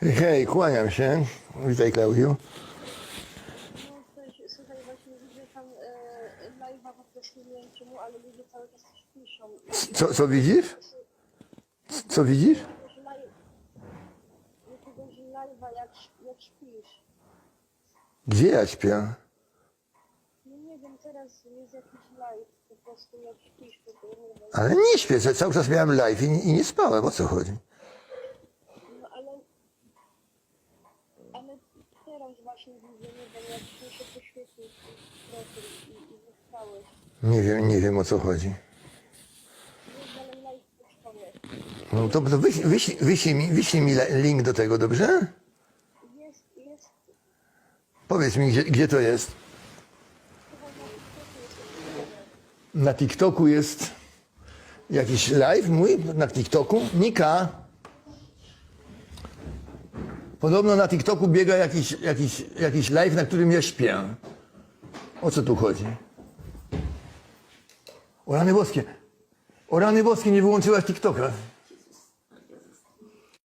Hej, kłaniam się. Witaj, Klaudiu. No coś, słuchaj, właśnie widzę tam e, live'a po prostu nie wiem czemu, ale ludzie cały czas coś piszą. I- Co, co widzisz? Co widzisz? Jakiegoś live'a jak, jak śpisz. Gdzie ja śpię? No nie wiem, teraz jest jakiś live po prostu jak śpisz, to nie wiem. Ale nie śpię, ca- cały czas miałem live i, i nie spałem. O co chodzi? No ale... Ale teraz właśnie widzę, nie wiem, jak się poświecił profil i, i. Nie wiem, nie wiem o co chodzi. No to, to wyślij, wyślij, wyślij, mi, wyślij mi link do tego, dobrze? Jest, jest, Powiedz mi, gdzie, gdzie to jest. chyba na TikToku jest używane. Na TikToku jest jakiś live mój na TikToku. Nika. Podobno na TikToku biega jakiś, jakiś, jakiś live, na którym ja śpię. O co tu chodzi? O rany boskie. O rany boskie, nie wyłączyłaś TikToka.